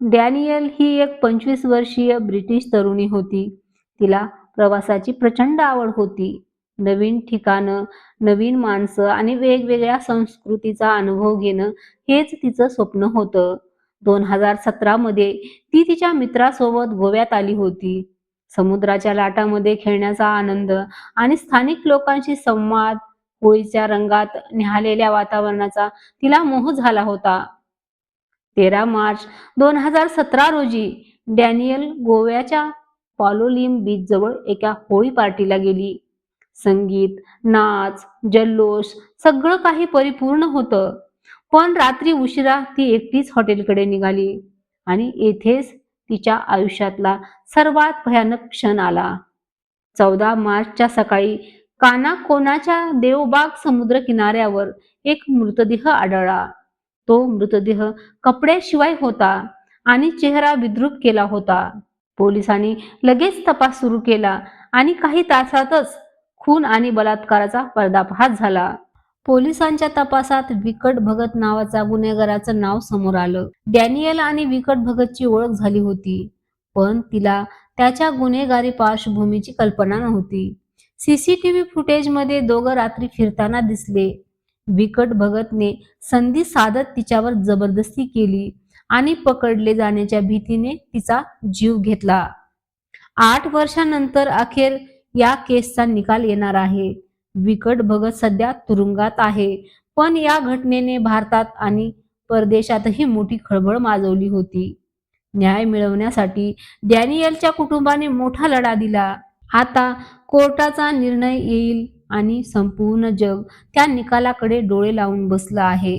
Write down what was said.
Daniel ही एक पंचवीस वर्षीय ब्रिटिश तरुणी होती. तिला प्रवासाची प्रचंड आवड होती. नवीन ठिकाणं नवीन माणसं आणि वेगवेगळ्या संस्कृतीचा अनुभव घेणं हेच तिचं स्वप्न होतं. दोन हजार सतरामध्ये ती तिच्या मित्रासोबत गोव्यात आली होती. समुद्राच्या लाटामध्ये खेळण्याचा आनंद आणि स्थानिक लोकांशी संवाद होळीच्या रंगात न्याहालेल्या वातावरणाचा तिला मोह झाला होता. तेरा मार्च दोन हजार सतरा रोजी डॅनियल गोव्याच्या पॉलोलिम बीच जवळ एका होळी पार्टीला गेली. संगीत नाच जल्लोष सगळं काही परिपूर्ण होतं. पण रात्री उशिरा ती एकटीच हॉटेलकडे निघाली आणि येथेच तिच्या आयुष्यातला सर्वात भयानक क्षण आला. चौदा मार्चच्या सकाळी कानाकोनाच्या देवबाग समुद्र किनाऱ्यावर एक मृतदेह आढळला. तो मृतदेह कपड्याशिवाय होता आणि चेहरा विद्रूप केला होता. पोलिसांनी लगेच तपास सुरू केला आणि काही तासातच खून आणि बलात्काराचा पर्दाफाश झाला. पोलिसांच्या तपासात विकट भगत नावाचा गुन्हेगाराचं नाव समोर आलं. डॅनियल आणि विकट भगतची ओळख झाली होती पण तिला त्याच्या गुन्हेगारी पार्श्वभूमीची कल्पना नव्हती. सीसीटीव्ही फुटेजमध्ये दोघं रात्री फिरताना दिसले. विकट भगतने संधी साधत तिच्यावर जबरदस्ती केली आणि पकडले जाण्याच्या भीतीने तिचा जीव घेतला. आठ वर्षानंतर अखेर या केसचा निकाल येणार आहे. विकट भगत सध्या तुरुंगात आहे पण या घटनेने भारतात आणि परदेशातही मोठी खळबळ माजवली होती. न्याय मिळवण्यासाठी डॅनियलच्या कुटुंबाने मोठा लढा दिला. आता कोर्टाचा निर्णय येईल आणि संपूर्ण जग त्या निकालाकडे डोळे लावून बसलं आहे.